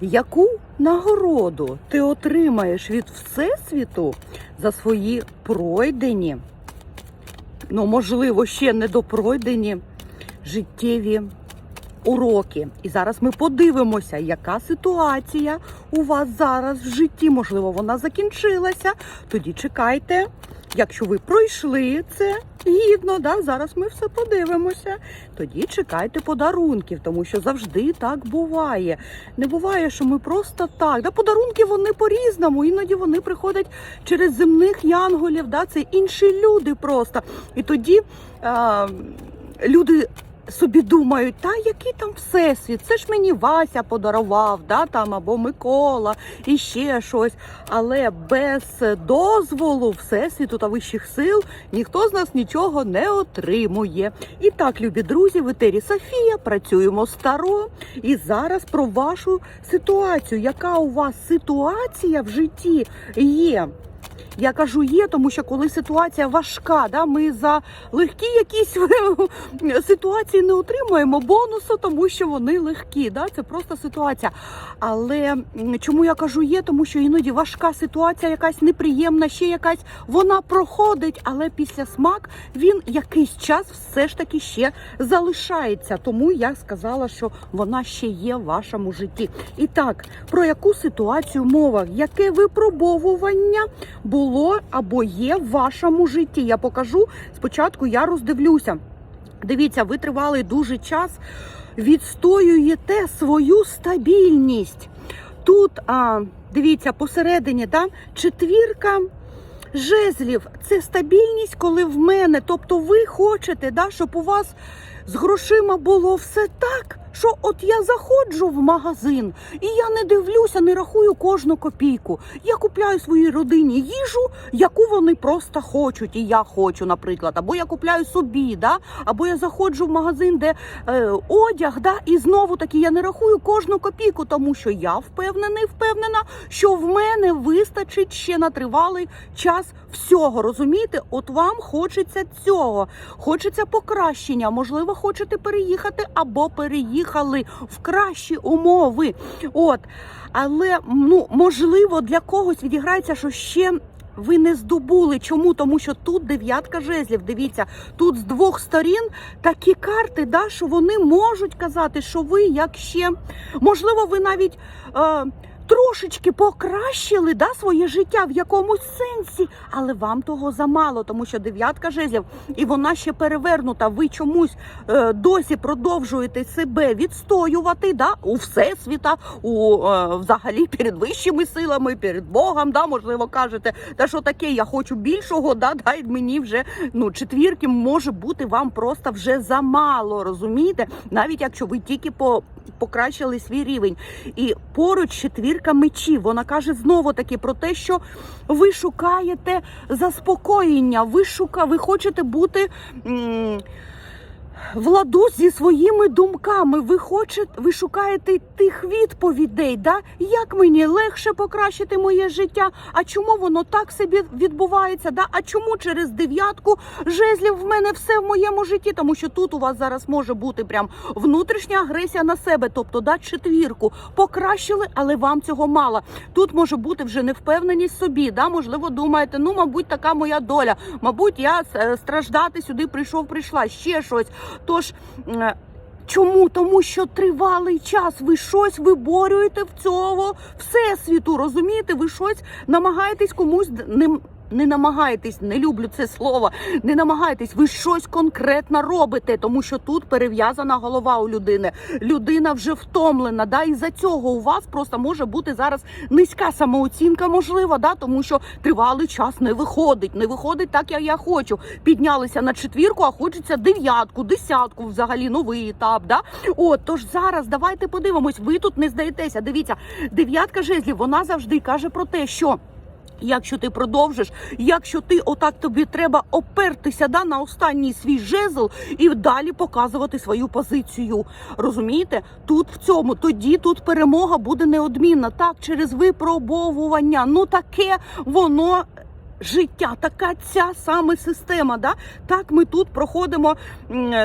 Яку нагороду ти отримаєш від Всесвіту за свої пройдені, ну, можливо, ще не допройдені життєві уроки? І зараз ми подивимося, яка ситуація у вас зараз в житті. Можливо, вона закінчилася. Тоді чекайте. Якщо ви пройшли це гідно, да, зараз ми все подивимося. Тоді чекайте подарунків, тому що завжди так буває. Не буває, що ми просто так. Да, подарунки вони по-різному. Іноді вони приходять через земних янголів. Да, це інші люди просто. І тоді а, люди. Собі думають, та який там всесвіт, це ж мені Вася подарував, да, там або Микола і ще щось. Але без дозволу всесвіту та вищих сил ніхто з нас нічого не отримує. І так, любі друзі, в етері Софія працюємо старо. І зараз про вашу ситуацію. Яка у вас ситуація в житті є? Я кажу є, тому що коли ситуація важка, да, ми за легкі якісь ситуації не отримуємо бонусу, тому що вони легкі. Да, це просто ситуація. Але чому я кажу є? Тому що іноді важка ситуація, якась неприємна, ще якась вона проходить, але після смак він якийсь час все ж таки ще залишається. Тому я сказала, що вона ще є в вашому житті. І так, про яку ситуацію мова? Яке випробовування було або є в вашому житті? Я покажу. Спочатку я роздивлюся. Дивіться, ви тривалий дуже час відстоюєте свою стабільність. Тут, а, дивіться, посередині, да, четвірка жезлів. Це стабільність, коли в мене. Тобто ви хочете, да, щоб у вас з грошима було все так, що от я заходжу в магазин і я не дивлюся, не рахую кожну копійку. Я купляю своїй родині їжу, яку вони просто хочуть, і я хочу, наприклад. Або я купляю собі, да? або я заходжу в магазин, де е, одяг, да? і знову таки я не рахую кожну копійку, тому що я впевнений, впевнена, що в мене вистачить ще на тривалий час всього. Розумієте? От вам хочеться цього, хочеться покращення. Можливо, хочете переїхати або переїхали в кращі умови. От, але ну можливо для когось відіграється, що ще. Ви не здобули. Чому? Тому що тут дев'ятка жезлів. Дивіться, тут з двох сторін такі карти, да, що вони можуть казати, що ви як ще можливо, ви навіть е, трошечки покращили да, своє життя в якомусь сенсі, але вам того замало, тому що дев'ятка жезлів, і вона ще перевернута. Ви чомусь е, досі продовжуєте себе відстоювати да, у всесвіта, у е, взагалі перед вищими силами, перед Богом. Да, можливо, кажете, та що таке, я хочу більшого, да, дай мені вже ну, четвірки може бути вам просто вже замало, розумієте? Навіть якщо ви тільки по, покращили свій рівень. І поруч четвірка мечів. Вона каже знову таки про те, що ви шукаєте заспокоєння, ви шука, ви хочете бути. м, в ладу зі своїми думками. Ви хочете, ви шукаєте тих відповідей, да? як мені легше покращити моє життя? А чому воно так собі відбувається? Да? А чому через дев'ятку жезлів в мене все в моєму житті? Тому що тут у вас зараз може бути прям внутрішня агресія на себе, тобто да, четвірку покращили, але вам цього мало. Тут може бути вже невпевненість собі. Да? Можливо, думаєте, ну мабуть, така моя доля. Мабуть, я е, страждати сюди прийшов, прийшла ще щось. Тож. е, Чому? Тому що тривалий час ви щось виборюєте в цього всесвіту. Розумієте? Ви щось намагаєтесь комусь не, не намагаєтесь, не люблю це слово. Не намагаєтесь, ви щось конкретно робите, тому що тут перев'язана голова у людини. Людина вже втомлена. Да, і за цього у вас просто може бути зараз низька самооцінка, можливо, да, тому що тривалий час не виходить. Не виходить так, як я хочу. Піднялися на четвірку, а хочеться дев'ятку, десятку, взагалі новий етап. Да? От тож зараз давайте подивимось. Ви тут не здаєтеся. Дивіться, дев'ятка жезлів, вона завжди каже про те, що. Якщо ти продовжиш, якщо ти отак тобі треба опертися да, на останній свій жезл і далі показувати свою позицію. Розумієте? Тут в цьому тоді тут перемога буде неодмінна. Так, через випробовування. Ну таке воно життя, така ця саме система. Да? Так ми тут проходимо.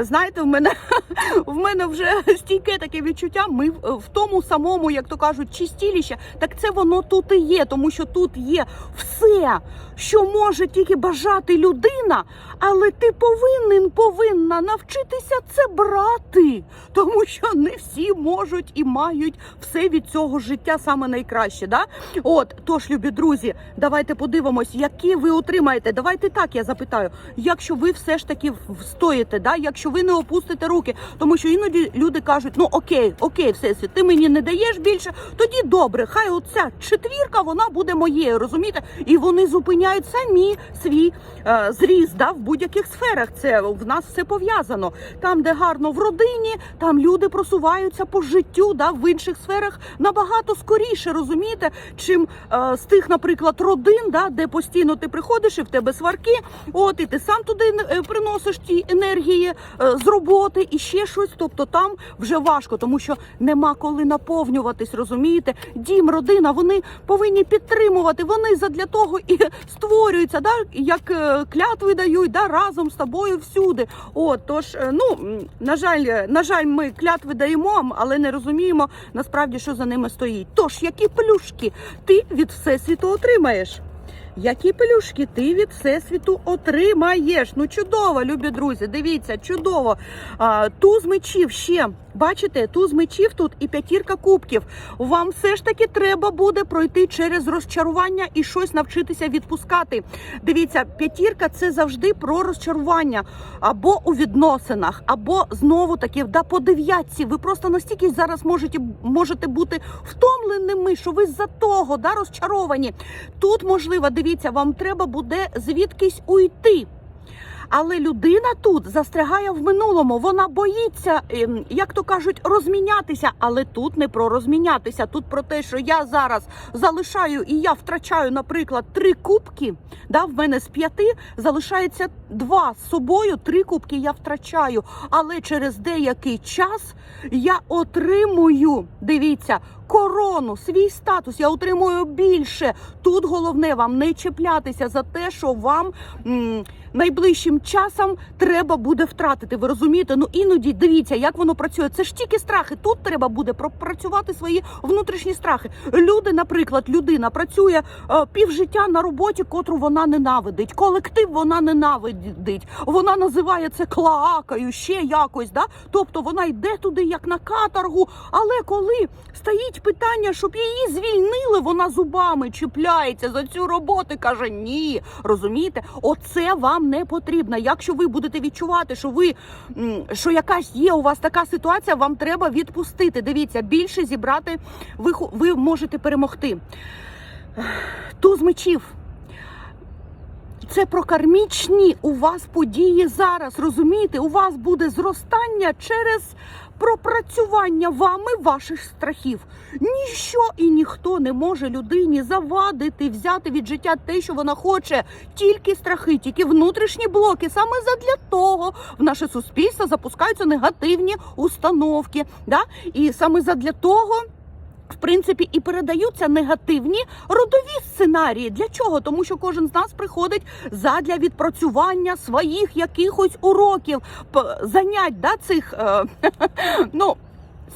Знаєте, в мене в мене вже стійке таке відчуття. Ми в, тому самому, як то кажуть, чистіліще. Так це воно тут і є, тому що тут є все, що може тільки бажати людина, але ти повинен повинна навчитися це брати, тому що не всі можуть і мають все від цього життя саме найкраще. Да? От тож, любі друзі, давайте подивимось, які ви отримаєте. Давайте так я запитаю. Якщо ви все ж таки встоїте, да? якщо ви не опустите руки, тому що іноді люди кажуть: ну окей, окей, всесвіт, ти мені не даєш більше, тоді добре, хай оця четвірка вона буде моєю, розумієте? І вони зупиняють самі свій е, зріст да, в будь-яких сферах. Це в нас все пов'язано. Там, де гарно в родині, там люди просуваються по життю, да, в інших сферах набагато скоріше, розумієте, чим е, з тих, наприклад, родин, да, де постійно ти приходиш і в тебе сварки, от і ти сам туди е, приносиш ті енергії е, з роботи і ще щось. Тобто там вже важко, тому що нема коли наповнюватись, розумієте? Дім, родина, вони повинні підтримувати. Вони задля того і створюються, да, як е, клятви дають, да, разом з тобою всюди. От тож, ну на жаль, на жаль, ми клятви даємо, але не розуміємо насправді, що за ними стоїть. Тож, які плюшки ти від всесвіту отримаєш? Які пелюшки ти від всесвіту отримаєш? Ну чудово, любі друзі. Дивіться, чудово. А, туз мечів ще. Бачите, туз мечів тут і п'ятірка кубків. Вам все ж таки треба буде пройти через розчарування і щось навчитися відпускати. Дивіться, п'ятірка це завжди про розчарування або у відносинах, або знову таки да, по дев'ятці. Ви просто настільки зараз можете, можете бути втомленими, що ви з-за того да, розчаровані. Тут, можливо, дивіться, вам треба буде звідкись уйти. Але людина тут застрягає в минулому. Вона боїться, ем, як то кажуть, розмінятися. Але тут не про розмінятися. Тут про те, що я зараз залишаю і я втрачаю, наприклад, три кубки. Да, в мене з п'яти залишається два з собою. Три кубки я втрачаю. Але через деякий час я отримую. Дивіться. Корону, свій статус я отримую більше. Тут головне вам не чіплятися за те, що вам м, найближчим часом треба буде втратити. Ви розумієте? Ну іноді дивіться, як воно працює. Це ж тільки страхи. Тут треба буде пропрацювати свої внутрішні страхи. Люди, наприклад, людина працює е, півжиття на роботі, котру вона ненавидить. Колектив вона ненавидить. Вона називає це клоакою, ще якось. Да? Тобто вона йде туди як на каторгу. Але коли стоїть питання, щоб її звільнили, вона зубами чіпляється за цю роботу. Каже, ні, розумієте, оце вам не потрібно. Якщо ви будете відчувати, що ви що якась є у вас така ситуація, вам треба відпустити. Дивіться, більше зібрати ви, ви можете перемогти. Туз мечів. Це про кармічні у вас події зараз. Розумієте, у вас буде зростання через пропрацювання вами ваших страхів. Ніщо і ніхто не може людині завадити, взяти від життя те, що вона хоче. Тільки страхи, тільки внутрішні блоки. Саме задля того в наше суспільство запускаються негативні установки. Да? І саме задля того. Принципі, і передаються негативні родові сценарії. Для чого? Тому що кожен з нас приходить задля відпрацювання своїх якихось уроків, занять да, цих е, ну.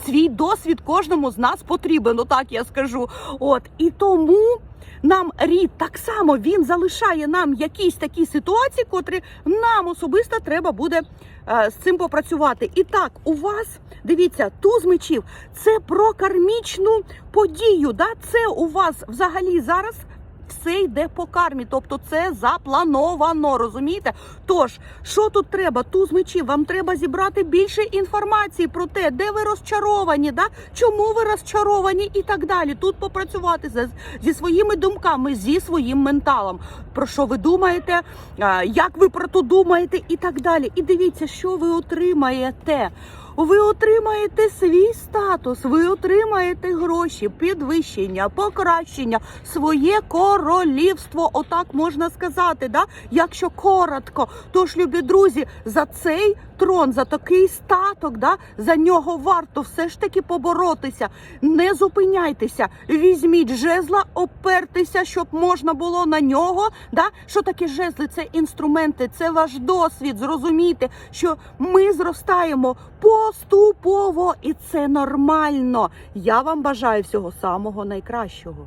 Свій досвід кожному з нас потрібен, отак я скажу. От і тому нам рід так само він залишає нам якісь такі ситуації, котрі нам особисто треба буде е, з цим попрацювати. І так, у вас дивіться, туз мечів це про кармічну подію. Да? Це у вас взагалі зараз. Все йде по кармі, тобто це заплановано, розумієте? Тож, що тут треба? Туз мечів, вам треба зібрати більше інформації про те, де ви розчаровані, да? чому ви розчаровані і так далі. Тут попрацювати зі своїми думками, зі своїм менталом. Про що ви думаєте, як ви про то думаєте, і так далі. І дивіться, що ви отримаєте. Ви отримаєте свій статус, ви отримаєте гроші, підвищення, покращення, своє королівство. Отак можна сказати, да? якщо коротко. Тож, любі друзі, за цей трон, за такий статок, да, за нього варто все ж таки поборотися. Не зупиняйтеся, візьміть жезла, опертеся, щоб можна було на нього. Да? Що таке жезли? Це інструменти, це ваш досвід. Зрозумійте, що ми зростаємо поступово, і це нормально. Я вам бажаю всього самого найкращого.